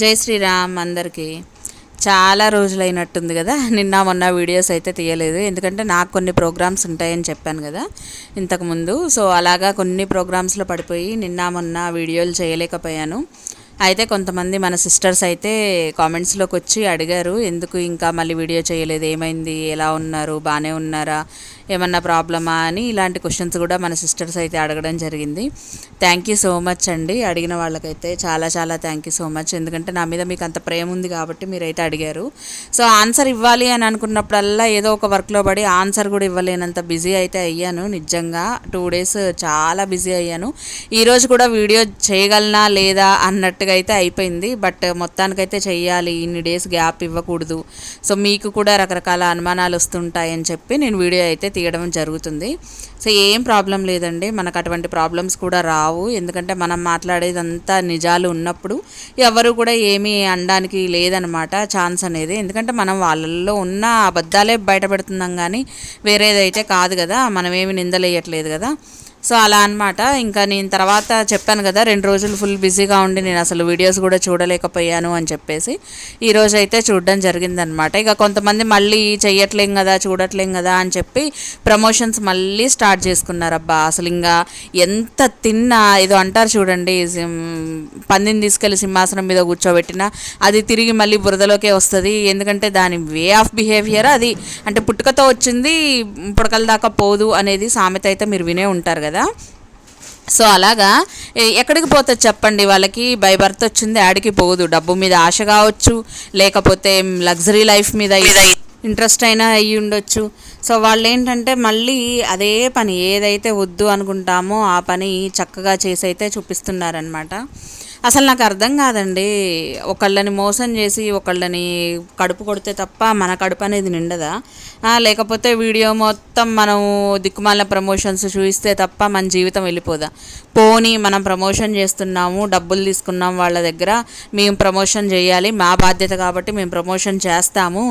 జై శ్రీరామ్ అందరికీ. చాలా రోజులైనట్టుంది కదా. నిన్న మొన్న వీడియోస్ అయితే తీయలేదు. ఎందుకంటే నాకు కొన్ని ప్రోగ్రామ్స్ ఉంటాయని చెప్పాను కదా ఇంతకుముందు సో అలాగా కొన్ని ప్రోగ్రామ్స్లో పడిపోయి నిన్న మొన్న వీడియోలు చేయలేకపోయాను. అయితే కొంతమంది మన సిస్టర్స్ అయితే కామెంట్స్లోకి వచ్చి అడిగారు ఎందుకు ఇంకా మళ్ళీ వీడియో చేయలేదు? ఏమైంది? ఎలా ఉన్నారు? బాగానే ఉన్నారా? ఏమన్నా ప్రాబ్లమా? అని ఇలాంటి క్వశ్చన్స్ కూడా మన సిస్టర్స్ అయితే అడగడం జరిగింది. థ్యాంక్ యూ సో మచ్ అండి. అడిగిన వాళ్ళకైతే చాలా చాలా థ్యాంక్ యూ సో మచ్ ఎందుకంటే నా మీద మీకు అంత ప్రేమ ఉంది కాబట్టి మీరైతే అడిగారు. సో ఆన్సర్ ఇవ్వాలి అని అనుకున్నప్పుడల్లా ఏదో ఒక వర్క్లో పడి ఆన్సర్ కూడా ఇవ్వలేనంత బిజీ అయితే అయ్యాను. నిజంగా టూ డేస్ చాలా బిజీ అయ్యాను. ఈరోజు కూడా వీడియో చేయగలనా లేదా అన్నట్టుగా అయితే అయిపోయింది. బట్ మొత్తానికైతే చెయ్యాలి. ఇన్ని డేస్ గ్యాప్ ఇవ్వకూడదు. సో మీకు కూడా రకరకాల అనుమానాలు వస్తుంటాయని చెప్పి నేను వీడియో అయితే తీయడం జరుగుతుంది. సో ఏం ప్రాబ్లం లేదండి. మనకు అటువంటి ప్రాబ్లమ్స్ కూడా రావు. ఎందుకంటే మనం మాట్లాడేదంతా నిజాలు ఉన్నప్పుడు ఎవరు కూడా ఏమీ అనడానికి లేదనమాట ఛాన్స్ అనేది. ఎందుకంటే మనం వాళ్ళల్లో ఉన్న అబద్ధాలే బయటపెడుతున్నాం కానీ వేరేదైతే కాదు కదా. మనం ఏమి నిందలేయట్లేదు కదా. సో అలా అనమాట ఇంకా నేను తర్వాత చెప్పాను కదా రెండు రోజులు ఫుల్ బిజీగా ఉండి నేను అసలు వీడియోస్ కూడా చూడలేకపోయాను అని చెప్పేసి ఈరోజు అయితే చూడడం జరిగిందనమాట ఇక కొంతమంది మళ్ళీ చెయ్యట్లేం కదా చూడట్లేం కదా అని చెప్పి ప్రమోషన్స్ మళ్ళీ స్టార్ట్ చేసుకున్నారు అబ్బా అసలు ఇంకా ఎంత తిన్నా ఏదో అంటారు చూడండి పందిని తీసుకెళ్ళి సింహాసనం మీద కూర్చోబెట్టినా అది తిరిగి మళ్ళీ బురదలోకే వస్తుంది. ఎందుకంటే దాని వే ఆఫ్ బిహేవియర్ అది. అంటే పుట్టుకతో వచ్చింది పుడకల దాకా పోదు అనేది సామెత అయితే మీరు వినే ఉంటారు కదా. సో అలాగా ఎక్కడికి పోతుంది చెప్పండి వాళ్ళకి? బై బర్త్ వచ్చింది ఆడికి పోదు. డబ్బు మీద ఆశ కావచ్చు లేకపోతే లగ్జరీ లైఫ్ మీద ఇంట్రెస్ట్ అయినా అయ్యి ఉండొచ్చు. సో వాళ్ళు ఏంటంటే మళ్ళీ అదే పని ఏదైతే వద్దు అనుకుంటామో ఆ పని చక్కగా చేసి అయితే చూపిస్తున్నారనమాట అసలు నాకు అర్థం కాదండి. ఒకళ్ళని మోసం చేసి ఒకళ్ళని కడుపు కొడితే తప్ప మన కడుపు అనేది నిండదా? లేకపోతే వీడియో మొత్తం మనం దిక్కుమాల ప్రమోషన్స్ చూపిస్తే తప్ప మన జీవితం వెళ్ళిపోదా? పోనీ మనం ప్రమోషన్ చేస్తున్నాము డబ్బులు తీసుకున్నాం వాళ్ళ దగ్గర మేము ప్రమోషన్ చేయాలి మా బాధ్యత కాబట్టి మేము ప్రమోషన్ చేస్తాము.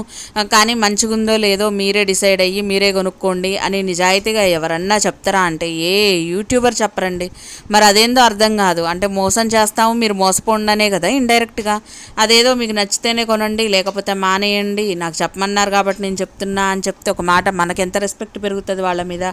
కానీ మంచిగుందో లేదో మీరే డిసైడ్ అయ్యి మీరే కొనుక్కోండి అని నిజాయితీగా ఎవరన్నా చెప్తారా అంటే ఏ యూట్యూబర్ చెప్పరండి. మరి అదేందో అర్థం కాదు. అంటే మోసం చేస్తాము మీరు మోసపోండి కదా ఇండైరెక్ట్గా. అదేదో మీకు నచ్చితేనే కొనండి లేకపోతే మానేయండి నాకు చెప్పమన్నారు కాబట్టి నేను చెప్తున్నా అని చెప్తే ఒక మాట మనకి ఎంత రెస్పెక్ట్ పెరుగుతుంది వాళ్ళ మీద?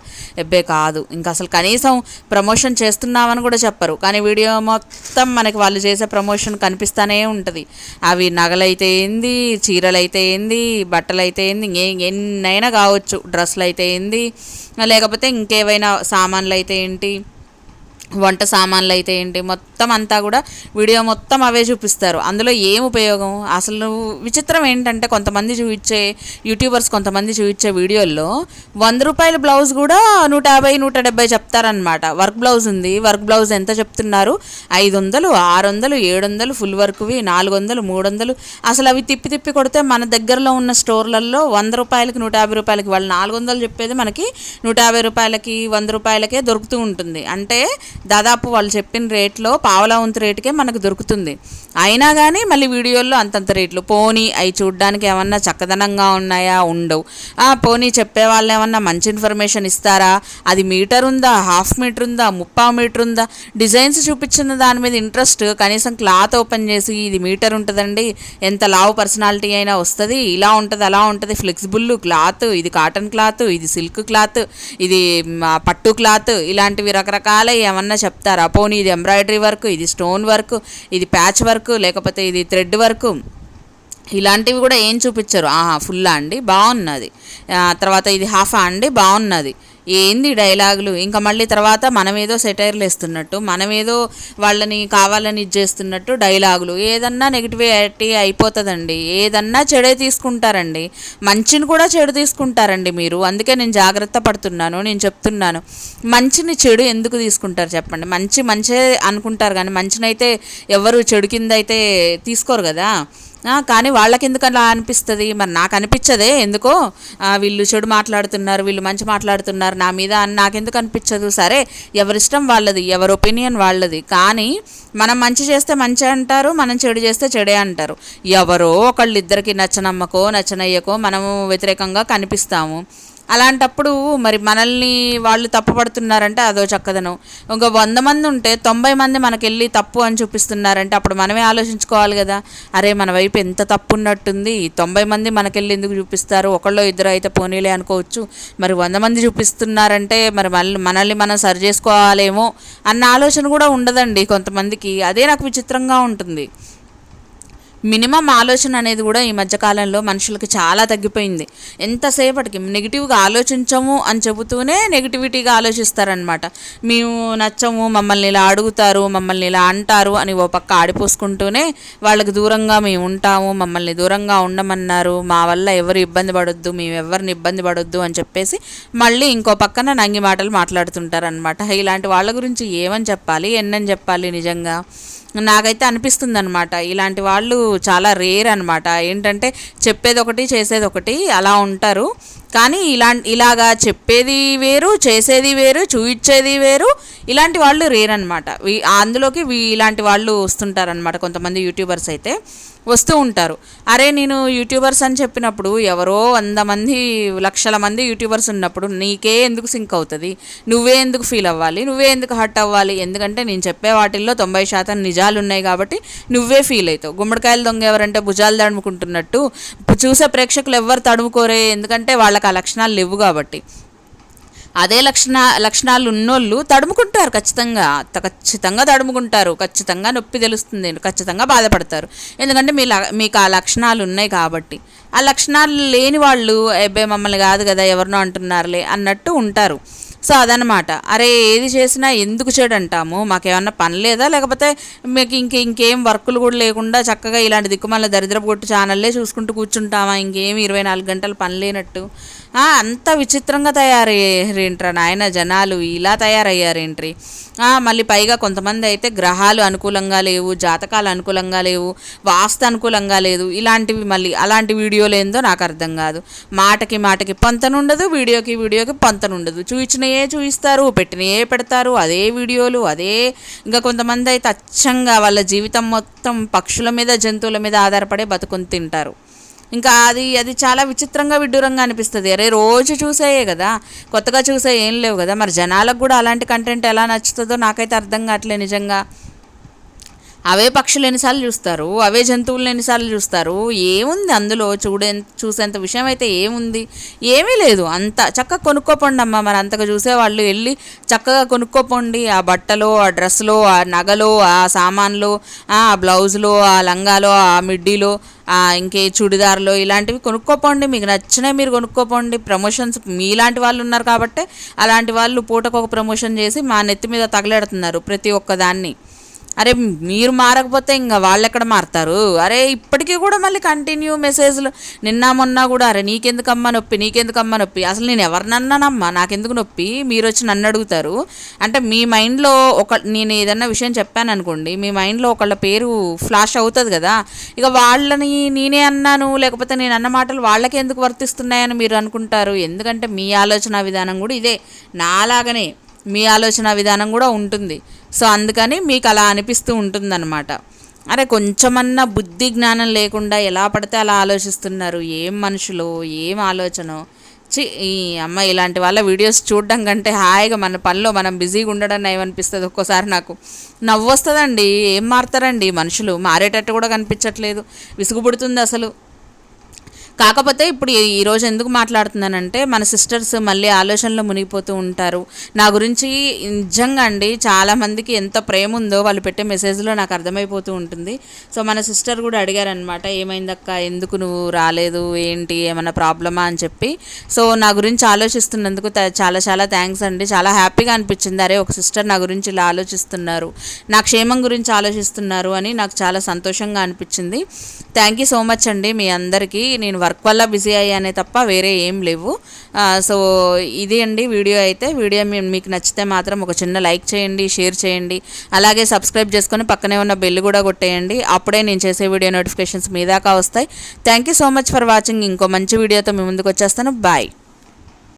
ఎబ్బే కాదు. ఇంకా అసలు కనీసం ప్రమోషన్ చేస్తున్నామని కూడా చెప్పరు. కానీ వీడియో మొత్తం మనకి వాళ్ళు చేసే ప్రమోషన్ కనిపిస్తూనే ఉంటుంది. అవి నగలైతే ఏంది చీరలు అయితే ఏంది బట్టలు అయితే ఏంది ఎన్నైనా కావచ్చు. డ్రెస్సులు అయితే ఏంది లేకపోతే ఇంకేవైనా సామాన్లు అయితే ఏంటి? వంట సామాన్లు అయితే ఏంటి మొత్తం అంతా కూడా వీడియో మొత్తం అవే చూపిస్తారు. అందులో ఏం ఉపయోగం? అసలు విచిత్రం ఏంటంటే కొంతమంది చూపించే యూట్యూబర్స్ కొంతమంది చూపించే వీడియోల్లో వంద రూపాయల బ్లౌజ్ కూడా నూట యాభై నూట డెబ్బై చెప్తారనమాట వర్క్ బ్లౌజ్ ఉంది వర్క్ బ్లౌజ్ ఎంత చెప్తున్నారు? ఐదు వందలు ఆరు వందలు ఏడు వందలు ఫుల్ వర్క్వి నాలుగు వందలు మూడు వందలు. అసలు అవి తిప్పి తిప్పి కొడితే మన దగ్గరలో ఉన్న స్టోర్లలో వంద రూపాయలకి నూట యాభై రూపాయలకి వాళ్ళు నాలుగు వందలు చెప్పేది మనకి నూట యాభై రూపాయలకి వంద రూపాయలకే దొరుకుతూ ఉంటుంది. అంటే దాదాపు వాళ్ళు చెప్పిన రేట్లో పావలా వంతు రేటుకే మనకు దొరుకుతుంది. అయినా కానీ మళ్ళీ వీడియోల్లో అంతంత రేట్లు. పోనీ అవి చూడడానికి ఏమన్నా చక్కదనంగా ఉన్నాయా? ఉండవు. పోనీ చెప్పే వాళ్ళు ఏమన్నా మంచి ఇన్ఫర్మేషన్ ఇస్తారా? అది మీటర్ ఉందా? హాఫ్ మీటర్ ఉందా? ముప్పా మీటర్ ఉందా? డిజైన్స్ చూపించిన దాని మీద ఇంట్రెస్ట్. కనీసం క్లాత్ ఓపెన్ చేసి ఇది మీటర్ ఉంటుందండి. ఎంత లావు పర్సనాలిటీ అయినా వస్తుంది. ఇలా ఉంటుంది అలా ఉంటుంది. ఫ్లెక్సిబుల్ క్లాత్ ఇది కాటన్ క్లాత్ ఇది సిల్క్ క్లాత్ ఇది పట్టు క్లాత్ ఇలాంటివి రకరకాల ఏమన్నా చెప్తారా? పోనీ ఇది ఎంబ్రాయిడరీ వర్క్ ఇది స్టోన్ వర్క్ ఇది ప్యాచ్ వర్క్ లేకపోతే ఇది థ్రెడ్ వర్క్? ఇలాంటివి కూడా ఏం చూపించరు. ఆహా ఫుల్లా అండి? బాగున్నది. తర్వాత ఇది హాఫా అండి? బాగున్నది. ఏంది డైలాగులు? ఇంకా మళ్ళీ తర్వాత మనమేదో సెటైర్లు వేస్తున్నట్టు మనమేదో వాళ్ళని కావాలని ఇచ్చేస్తున్నట్టు డైలాగులు. ఏదన్నా నెగిటివిటీ అయిపోతుందండి. ఏదన్నా చెడే తీసుకుంటారండి. మంచిని కూడా చెడు తీసుకుంటారండి మీరు. అందుకే నేను జాగ్రత్త పడుతున్నాను నేను చెప్తున్నాను. మంచిని చెడు ఎందుకు తీసుకుంటారు చెప్పండి? మంచి మంచే అనుకుంటారు కానీ మంచినైతే ఎవరు చెడు కింద అయితే తీసుకోరు కదా? కానీ వాళ్ళకి ఎందుకు అలా అనిపిస్తుంది? మరి నాకు అనిపించదే ఎందుకో? వీళ్ళు చెడు మాట్లాడుతున్నారు వీళ్ళు మంచి మాట్లాడుతున్నారు నా మీద అని నాకెందుకు అనిపించదు సరే ఎవరిష్టం వాళ్ళది ఎవరి ఒపీనియన్ వాళ్ళది. కానీ మనం మంచి చేస్తే మంచి అంటారు మనం చెడు చేస్తే చెడే అంటారు. ఎవరో ఒకళ్ళు ఇద్దరికి నచ్చనమ్మకో నచ్చనయ్యకో మనము వ్యతిరేకంగా కనిపిస్తాము. అలాంటప్పుడు మరి మనల్ని వాళ్ళు తప్పుపడుతున్నారంటే అదో చక్కదనం. ఇంకా వంద మంది ఉంటే తొంభై మంది మనకెళ్ళి తప్పు అని చూపిస్తున్నారంటే అప్పుడు మనమే ఆలోచించుకోవాలి కదా. అరే మన వైపు ఎంత తప్పు ఉన్నట్టుంది తొంభై మంది మనకెళ్ళి ఎందుకు చూపిస్తారు? ఒకళ్ళు ఇద్దరు అయితే పోనీలే అనుకోవచ్చు. మరి వంద మంది చూపిస్తున్నారంటే మరి మళ్ళీ మనల్ని మనం సరి చేసుకోవాలేమో అన్న ఆలోచన కూడా ఉండదండి కొంతమందికి. అదే నాకు విచిత్రంగా ఉంటుంది. మినిమం ఆలోచన అనేది కూడా ఈ మధ్యకాలంలో మనుషులకి చాలా తగ్గిపోయింది. ఎంతసేపటికి నెగిటివ్గా ఆలోచించము అని చెబుతూనే నెగిటివిటీగా ఆలోచిస్తారనమాట మేము నచ్చము మమ్మల్ని ఇలా అడుగుతారు మమ్మల్ని ఇలా అంటారు అని ఓ పక్క ఆడిపోసుకుంటూనే వాళ్ళకి దూరంగా మేము ఉంటాము మమ్మల్ని దూరంగా ఉండమన్నారు మా వల్ల ఎవరు ఇబ్బంది పడొద్దు మేము ఎవరిని ఇబ్బంది పడొద్దు అని చెప్పేసి మళ్ళీ ఇంకో పక్కన నంగి మాటలు మాట్లాడుతుంటారనమాట ఇలాంటి వాళ్ళ గురించి ఏమని చెప్పాలి ఎన్నని చెప్పాలి నిజంగా? నాకైతే అనిపిస్తుంది అనమాట ఇలాంటి వాళ్ళు చాలా రేర్ అనమాట ఏంటంటే చెప్పేది ఒకటి చేసేది ఒకటి అలా ఉంటారు. కానీ ఇలా ఇలాగా చెప్పేది వేరు చేసేది వేరు చూయించేది వేరు ఇలాంటి వాళ్ళు రేర్ అనమాట అందులోకి ఇలాంటి వాళ్ళు వస్తుంటారనమాట కొంతమంది యూట్యూబర్స్ అయితే. వస్తూ ఉంటారు. అరే నేను యూట్యూబర్స్ అని చెప్పినప్పుడు ఎవరో వంద మంది లక్షల మంది యూట్యూబర్స్ ఉన్నప్పుడు నీకే ఎందుకు సింక్ అవుతుంది? నువ్వే ఎందుకు ఫీల్ అవ్వాలి? నువ్వే ఎందుకు హర్ట్ అవ్వాలి? ఎందుకంటే నేను చెప్పే వాటిల్లో తొంభై శాతం నిజాలు ఉన్నాయి కాబట్టి నువ్వే ఫీల్ అవుతావు. గుమ్మడికాయలు దొంగ ఎవరంటే భుజాలు తడుముకుంటున్నట్టు. చూసే ప్రేక్షకులు ఎవ్వరు తడుముకోరే? ఎందుకంటే వాళ్ళకి ఆ లక్షణాలు లేవు కాబట్టి. అదే లక్షణ లక్షణాలు ఉన్నోళ్ళు తడుముకుంటారు ఖచ్చితంగా. ఖచ్చితంగా తడుముకుంటారు. ఖచ్చితంగా నొప్పి తెలుస్తుంది. ఖచ్చితంగా బాధపడతారు. ఎందుకంటే మీ ల- మీకు ఆ లక్షణాలు ఉన్నాయి కాబట్టి. ఆ లక్షణాలు లేని వాళ్ళు అబ్బాయి మమ్మల్ని కాదు కదా ఎవరినో అంటున్నారులే అన్నట్టు ఉంటారు. సో అదనమాట అరే ఏది చేసినా ఎందుకు చెడు అంటాము మాకేమన్నా పని లేదా? లేకపోతే మీకు ఇంక ఇంకేం వర్కులు కూడా లేకుండా చక్కగా ఇలాంటి దిక్కుమాల దరిద్రపు కొట్టు ఛానల్లే చూసుకుంటూ కూర్చుంటామా? ఇంకేం ఇరవై నాలుగు గంటలు పని లేనట్టు. అంత విచిత్రంగా తయారయ్యారేంట్రా నాయన జనాలు ఇలా తయారయ్యారేంట్రీ? మళ్ళీ పైగా కొంతమంది అయితే గ్రహాలు అనుకూలంగా లేవు జాతకాలు అనుకూలంగా లేవు వాస్తు అనుకూలంగా లేదు. ఇలాంటివి మళ్ళీ అలాంటి వీడియోలు ఏందో నాకు అర్థం కాదు. మాటకి మాటకి పంతనుండదు వీడియోకి వీడియోకి పంతనుండదు. చూయించినయే చూయిస్తారు పెట్టినయే పెడతారు అదే వీడియోలు అదే. ఇంకా కొంతమంది అయితే అచ్చంగా వాళ్ళ జీవితం మొత్తం పక్షుల మీద జంతువుల మీద ఆధారపడే బతుకుని తింటారు. ఇంకా అది అది చాలా విచిత్రంగా విడ్డూరంగా అనిపిస్తుంది. అరే రోజు చూసేయే కదా. కొత్తగా చూసే ఏం లేవు కదా. మరి జనాలకు కూడా అలాంటి కంటెంట్ ఎలా నచ్చుతుందో నాకైతే అర్థం కావట్లేదు నిజంగా. అవే పక్షులు ఎన్నిసార్లు చూస్తారు అవే జంతువులను ఎన్నిసార్లు చూస్తారు ఏముంది అందులో చూడే చూసేంత విషయం అయితే ఏముంది? ఏమీ లేదు. అంత చక్కగా కొనుక్కోపోండి అమ్మ. మరి అంతగా చూసేవాళ్ళు వెళ్ళి చక్కగా కొనుక్కోపోండి. ఆ బట్టలో ఆ డ్రెస్లో ఆ నగలో ఆ సామాన్లు ఆ బ్లౌజ్లో ఆ లంగాలో ఆ మిడ్డీలో ఇంకే చుడిదార్లో ఇలాంటివి కొనుక్కోపోండి. మీకు నచ్చినవి మీరు కొనుక్కోపోండి. ప్రమోషన్స్ మీలాంటి వాళ్ళు ఉన్నారు కాబట్టి అలాంటి వాళ్ళు పూటకు ఒక ప్రమోషన్ చేసి మా నెత్తి మీద తగలెడుతున్నారు ప్రతి ఒక్క దాన్ని అరే మీరు మారకపోతే ఇంకా వాళ్ళు ఎక్కడ మారుతారు? అరే ఇప్పటికీ కూడా మళ్ళీ కంటిన్యూ మెసేజ్లు నిన్న మొన్న కూడా అరే నీకెందుకమ్మా నొప్పి నీకెందుకమ్మా నొప్పి? అసలు నేను ఎవరినన్నానమ్మా నాకెందుకు నొప్పి? మీరు వచ్చి నన్ను అడుగుతారు. అంటే మీ మైండ్లో ఒక నేను ఏదన్నా విషయం చెప్పాను అనుకోండి మీ మైండ్లో ఒకళ్ళ పేరు ఫ్లాష్ అవుతుంది కదా? ఇక వాళ్ళని నేనే అన్నాను లేకపోతే నేను అన్న మాటలు వాళ్ళకి ఎందుకు వర్తిస్తున్నాయని మీరు అనుకుంటారు? ఎందుకంటే మీ ఆలోచన విధానం కూడా ఇదే. నాలాగనే. మీ ఆలోచన విధానం కూడా ఉంటుంది. సో అందుకని మీకు అలా అనిపిస్తూ ఉంటుందన్నమాట. అరే కొంచెమన్నా బుద్ధి జ్ఞానం లేకుండా ఎలా పడితే అలా ఆలోచిస్తున్నారు? ఏం మనుషులు? ఏం ఆలోచన? చి ఈ అమ్మ ఇలాంటి వాళ్ళ వీడియోస్ చూడడం కంటే హాయిగా మన పనిలో మనం బిజీగా ఉండడం ఏమనిపిస్తుంది ఒక్కోసారి నాకు. నవ్వు వస్తుందండి ఏం మారుతారండి మనుషులు? మారేటట్టు కూడా కనిపించట్లేదు. విసుగు పుడుతుంది అసలు. కాకపోతే ఇప్పుడు ఈరోజు ఎందుకు మాట్లాడుతున్నానంటే మన సిస్టర్స్ మళ్ళీ ఆలోచనలో మునిగిపోతూ ఉంటారు. నా గురించి నిజంగా అండి చాలామందికి ఎంత ప్రేమ ఉందో వాళ్ళు పెట్టే మెసేజ్లో నాకు అర్థమైపోతూ ఉంటుంది. సో మన సిస్టర్ కూడా అడిగారనమాట ఏమైందక్క? ఎందుకు నువ్వు రాలేదు? ఏంటి? ఏమైనా ప్రాబ్లమా? అని చెప్పి. సో నా గురించి ఆలోచిస్తున్నందుకు చాలా చాలా థ్యాంక్స్ అండి. చాలా హ్యాపీగా అనిపించింది. అరే ఒక సిస్టర్ నా గురించి ఇలా ఆలోచిస్తున్నారు నా క్షేమం గురించి ఆలోచిస్తున్నారు అని నాకు చాలా సంతోషంగా అనిపించింది. థ్యాంక్ యూ సో మచ్ అండి మీ అందరికీ. నేను వర్క్ వల్ల బిజీ అయ్యానే తప్ప వేరే ఏం లేవు. సో ఇది అండి వీడియో అయితే. వీడియో మీకు నచ్చితే మాత్రం ఒక చిన్న లైక్ చేయండి షేర్ చేయండి. అలాగే సబ్స్క్రైబ్ చేసుకొని పక్కనే ఉన్న బెల్ కూడా కొట్టేయండి. అప్పుడే నేను చేసే వీడియో నోటిఫికేషన్స్ మీ దాకా వస్తాయి. Thank you so much for watching ఇంకో మంచి వీడియోతో మీ ముందుకు వచ్చేస్తాను. బాయ్